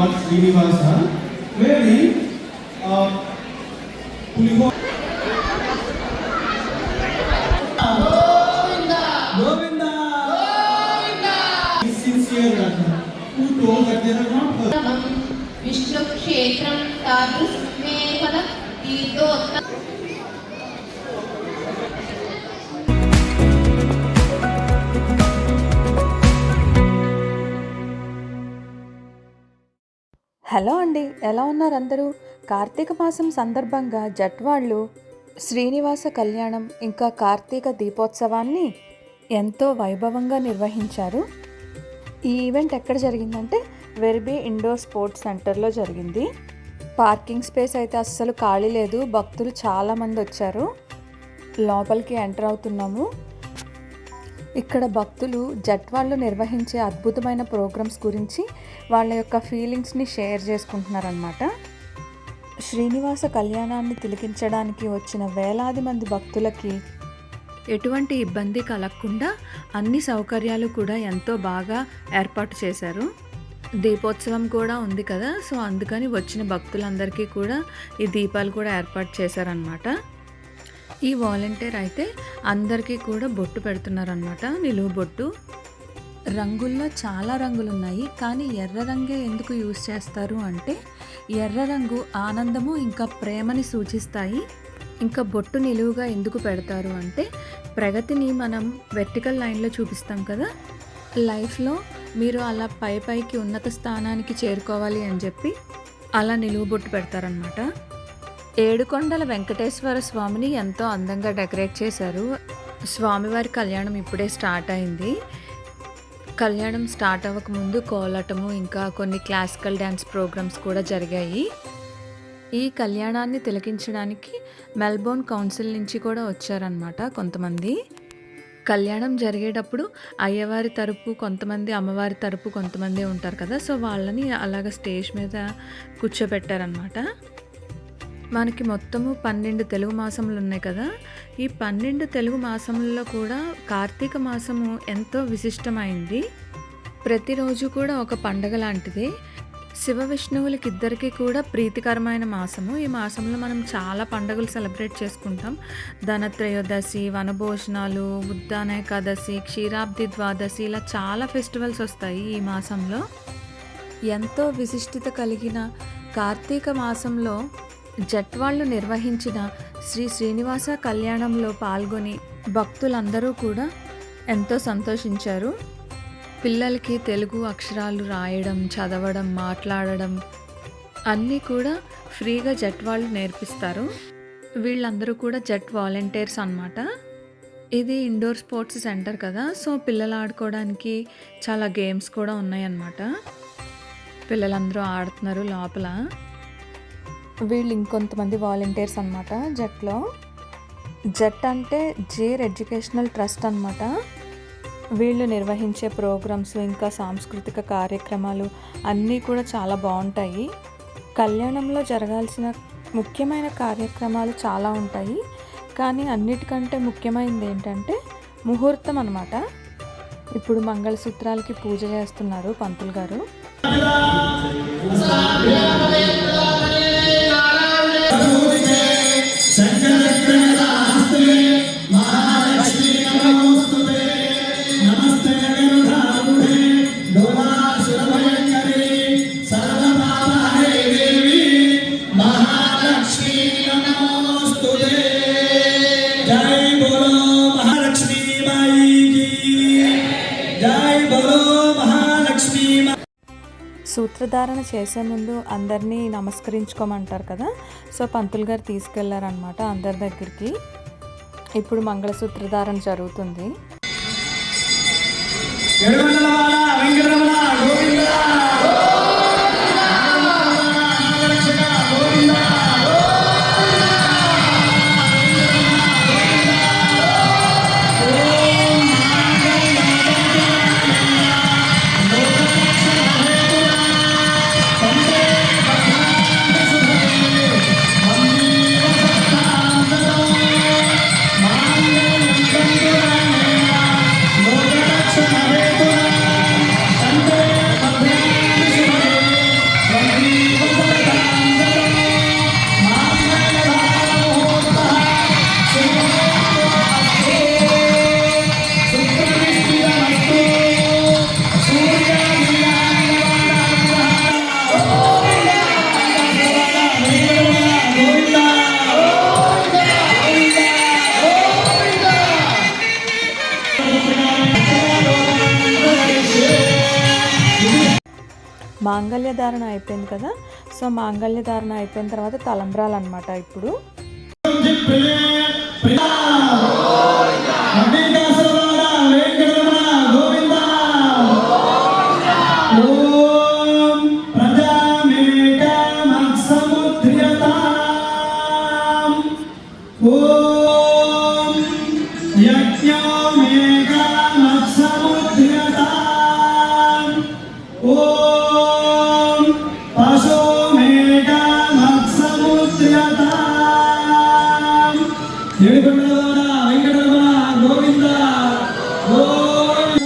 Lord Srinivasa, wherein uh, Pulihora Govinda! Is sincere Radha, who told that there are not her. విష్ణుక్షేత్రం తాతు మే ఫల తీర్థోత్త hello అండి ఎలా ఉన్నారు అందరూ? కార్తీక మాసం సందర్భంగా జట్ వాళ్ళు శ్రీనివాస కళ్యాణం ఇంకా కార్తీక దీపోత్సవాన్ని ఎంతో వైభవంగా నిర్వహించారు. ఈ ఈవెంట్ ఎక్కడ జరిగిందంటే వెర్బీ ఇండోర్ స్పోర్ట్స్ సెంటర్లో జరిగింది. పార్కింగ్ స్పేస్ అయితే అస్సలు ఖాళీ లేదు భక్తులు చాలామంది వచ్చారు. లోపలికి ఎంటర్ అవుతున్నాము. ఇక్కడ భక్తులు జట్ వాళ్ళు నిర్వహించే అద్భుతమైన ప్రోగ్రామ్స్ గురించి వాళ్ళ యొక్క ఫీలింగ్స్ని షేర్ చేసుకుంటున్నారనమాట శ్రీనివాస కళ్యాణాన్ని తిలకించడానికి వచ్చిన వేలాది మంది భక్తులకి ఎటువంటి ఇబ్బంది కలగకుండా అన్ని సౌకర్యాలు కూడా ఎంతో బాగా ఏర్పాటు చేశారు. దీపోత్సవం కూడా ఉంది కదా సో అందుకని వచ్చిన భక్తులందరికీ కూడా ఈ దీపాలు కూడా ఏర్పాటు చేశారనమాట ఈ వాలంటీర్ అయితే అందరికీ కూడా బొట్టు పెడుతున్నారనమాట నిలువు బొట్టు. రంగుల్లో చాలా రంగులు ఉన్నాయి కానీ ఎర్ర రంగే ఎందుకు యూజ్ చేస్తారు అంటే ఎర్ర రంగు ఆనందము ఇంకా ప్రేమని సూచిస్తాయి. ఇంకా బొట్టు నిలువుగా ఎందుకు పెడతారు అంటే ప్రగతిని మనం వెర్టికల్ లైన్లో చూపిస్తాం కదా. లైఫ్లో మీరు అలా పై పైకి ఉన్నత స్థానానికి చేరుకోవాలి అని చెప్పి అలా నిలువు బొట్టు పెడతారనమాట ఏడుకొండల వెంకటేశ్వర స్వామిని ఎంతో అందంగా డెకరేట్ చేశారు. స్వామివారి కళ్యాణం ఇప్పుడే స్టార్ట్ అయింది. కళ్యాణం స్టార్ట్ అవ్వకముందు కోలాటము ఇంకా కొన్ని క్లాసికల్ డ్యాన్స్ ప్రోగ్రామ్స్ కూడా జరిగాయి. ఈ కళ్యాణాన్ని తిలకించడానికి మెల్బోర్న్ కౌన్సిల్ నుంచి కూడా వచ్చారనమాట కొంతమంది. కళ్యాణం జరిగేటప్పుడు అయ్యవారి తరపు కొంతమంది అమ్మవారి తరపు కొంతమంది ఉంటారు కదా సో వాళ్ళని అలాగ స్టేజ్ మీద కూర్చోబెట్టారనమాట మనకి మొత్తము పన్నెండు తెలుగు మాసములు ఉన్నాయి కదా. ఈ పన్నెండు తెలుగు మాసములలో కూడా కార్తీక మాసము ఎంతో విశిష్టమైంది. ప్రతిరోజు కూడా ఒక పండగ లాంటిది. శివ విష్ణువులకి ఇద్దరికి కూడా ప్రీతికరమైన మాసము. ఈ మాసంలో మనం చాలా పండుగలు సెలబ్రేట్ చేసుకుంటాం. ధనత్రయోదశి వనభోజనాలు ఉద్దాన ఏకాదశి క్షీరాబ్ది ద్వాదశి ఇలా చాలా ఫెస్టివల్స్ వస్తాయి ఈ మాసంలో. ఎంతో విశిష్టత కలిగిన కార్తీక మాసంలో జట్వాళ్ళు నిర్వహించిన శ్రీ శ్రీనివాస కళ్యాణంలో పాల్గొని భక్తులందరూ కూడా ఎంతో సంతోషించారు. పిల్లలకి తెలుగు అక్షరాలు రాయడం చదవడం మాట్లాడడం అన్నీ కూడా ఫ్రీగా జట్ వాళ్ళు నేర్పిస్తారు. వీళ్ళందరూ కూడా జట్ వాలంటీర్స్ అనమాట ఇది ఇండోర్ స్పోర్ట్స్ సెంటర్ కదా సో పిల్లలు ఆడుకోవడానికి చాలా గేమ్స్ కూడా ఉన్నాయన్నమాట. పిల్లలందరూ ఆడుతున్నారు లోపల. వీళ్ళు ఇంకొంతమంది వాలంటీర్స్ అనమాట జట్లో. జట్ అంటే జేర్ ఎడ్యుకేషనల్ ట్రస్ట్ అనమాట వీళ్ళు నిర్వహించే ప్రోగ్రామ్స్ ఇంకా సాంస్కృతిక కార్యక్రమాలు అన్నీ కూడా చాలా బాగుంటాయి. కళ్యాణంలో జరగాల్సిన ముఖ్యమైన కార్యక్రమాలు చాలా ఉంటాయి. కానీ అన్నిటికంటే ముఖ్యమైనది ఏంటంటే ముహూర్తం అనమాట ఇప్పుడు మంగళసూత్రాలకి పూజ చేస్తున్నారు పంతులు గారు. వస్త్రధారణ చేసే ముందు అందరినీ నమస్కరించుకోమంటారు కదా? సో పంతులు గారు తీసుకెళ్ళారనమాట అందరి దగ్గరికి. ఇప్పుడు మంగళసూత్రధారణ జరుగుతుంది. వెంకటరమణ మాంగళ్య ధారణ అయిపోయింది కదా? సో మాంగళ్య ధారణ అయిపోయిన తర్వాత తలంబ్రాలు అనమాట ఇప్పుడు ఏడుకొండలవాడ వెంకటరమణ గోవింద గోవింద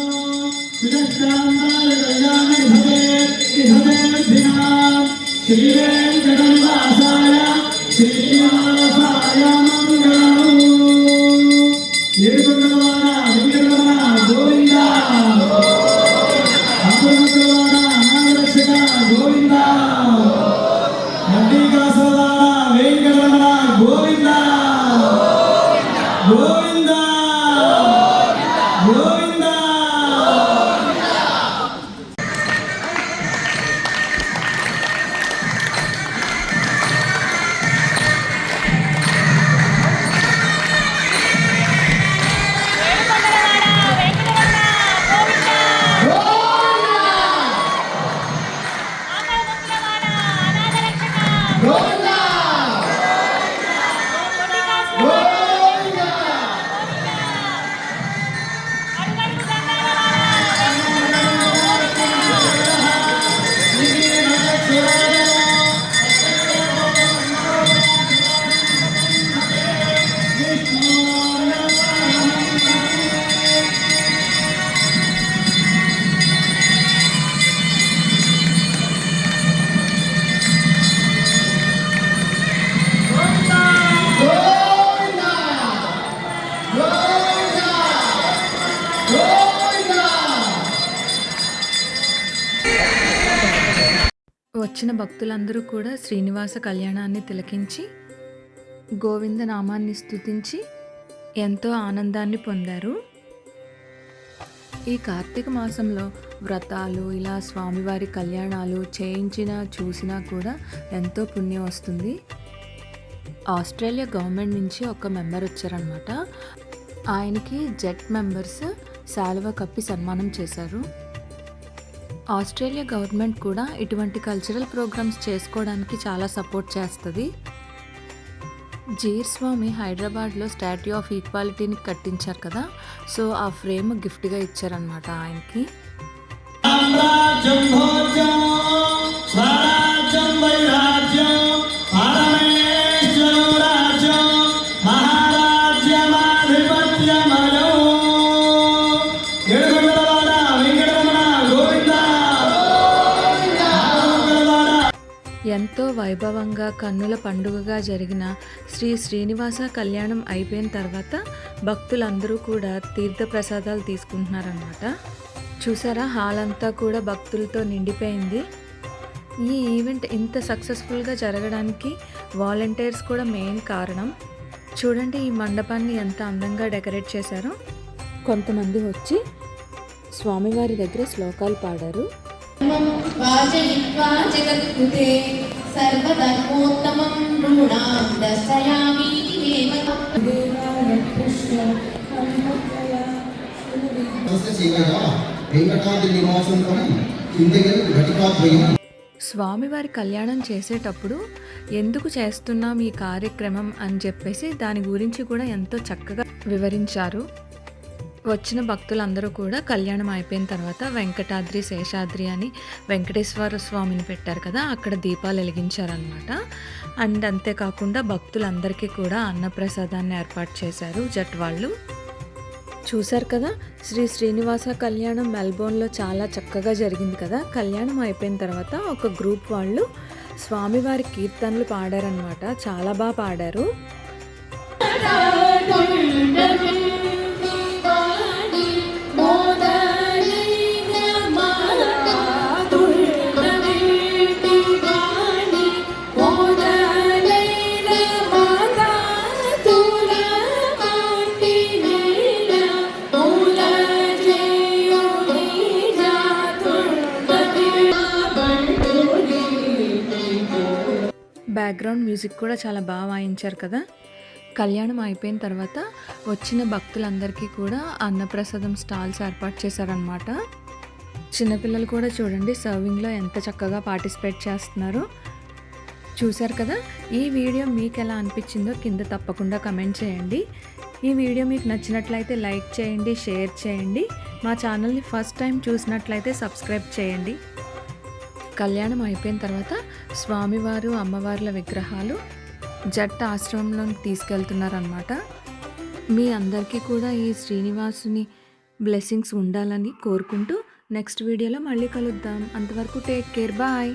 వచ్చిన భక్తులందరూ కూడా శ్రీనివాస కళ్యాణాన్ని తిలకించి గోవింద నామాన్ని స్థుతించి ఎంతో ఆనందాన్ని పొందారు. ఈ కార్తీక మాసంలో వ్రతాలు ఇలా స్వామివారి కళ్యాణాలు చేయించినా చూసినా కూడా ఎంతో పుణ్యం వస్తుంది. ఆస్ట్రేలియా గవర్నమెంట్ నుంచి ఒక మెంబర్ వచ్చారనమాట ఆయనకి జెట్ మెంబర్స్ శాలువ కప్పి సన్మానం చేశారు. ఆస్ట్రేలియా గవర్నమెంట్ కూడా ఇటువంటి కల్చరల్ ప్రోగ్రామ్స్ చేసుకోవడానికి చాలా సపోర్ట్ చేస్తుంది. జీర్ స్వామి హైదరాబాద్లో స్టాట్యూ ఆఫ్ ఈక్వాలిటీని కట్టించారు కదా సో ఆ ఫ్రేమ్ గిఫ్ట్గా ఇచ్చారనమాట ఆయనకి. ఎంతో వైభవంగా కన్నుల పండుగగా జరిగిన శ్రీ శ్రీనివాస కళ్యాణం అయిపోయిన తర్వాత భక్తులందరూ కూడా తీర్థప్రసాదాలు తీసుకుంటున్నారన్నమాట. చూసారా? హాల్ అంతా కూడా భక్తులతో నిండిపోయింది. ఈ ఈవెంట్ ఇంత సక్సెస్ఫుల్గా జరగడానికి వాలంటీర్స్ కూడా మెయిన్ కారణం. చూడండి ఈ మండపాన్ని ఎంత అందంగా డెకరేట్ చేశారో. కొంతమంది వచ్చి స్వామివారి దగ్గర శ్లోకాలు పాడారు. వాచయిత్వా సర్వధర్మోత్తమం నృణాం దర్శయామీతి స్వామివారి కళ్యాణం చేసేటప్పుడు ఎందుకు చేస్తున్నాం ఈ కార్యక్రమం అని చెప్పేసి దాని గురించి కూడా ఎంతో చక్కగా వివరించారు. వచ్చిన భక్తులందరూ కూడా కళ్యాణం అయిపోయిన తర్వాత వెంకటాద్రి శేషాద్రి అని వెంకటేశ్వర స్వామిని పెట్టారు కదా అక్కడ దీపాలు వెలిగించారనమాట అండ్ అంతేకాకుండా భక్తులందరికీ కూడా అన్నప్రసాదాన్ని ఏర్పాటు చేశారు జట్ వాళ్ళు. చూశారు కదా శ్రీ శ్రీనివాస కళ్యాణం మెల్బోర్న్లో చాలా చక్కగా జరిగింది కదా. కళ్యాణం అయిపోయిన తర్వాత ఒక గ్రూప్ వాళ్ళు స్వామివారి కీర్తనలు పాడారనమాట చాలా బాగా పాడారు. బ్యాక్గ్రౌండ్ మ్యూజిక్ కూడా చాలా బాగా వాయించారు కదా. కళ్యాణం అయిపోయిన తర్వాత వచ్చిన భక్తులందరికీ కూడా అన్నప్రసాదం స్టాల్స్ ఏర్పాటు చేశారనమాట చిన్నపిల్లలు కూడా చూడండి సర్వింగ్లో ఎంత చక్కగా పార్టిసిపేట్ చేస్తున్నారు. చూశారు కదా ఈ వీడియో మీకు ఎలా అనిపించిందో కింద తప్పకుండా కమెంట్ చేయండి. ఈ వీడియో మీకు నచ్చినట్లయితే లైక్ చేయండి షేర్ చేయండి. మా ఛానల్ని ఫస్ట్ టైం చూసినట్లయితే సబ్స్క్రైబ్ చేయండి. కళ్యాణం అయిపోయిన తర్వాత స్వామివారు అమ్మవార్ల విగ్రహాలు జట్ట ఆశ్రమంలోకి తీసుకెళ్తున్నారనమాట మీ అందరికీ కూడా ఈ శ్రీనివాసుని బ్లెస్సింగ్స్ ఉండాలని కోరుకుంటూ నెక్స్ట్ వీడియోలో మళ్ళీ కలుద్దాం. అంతవరకు టేక్ కేర్. బాయ్.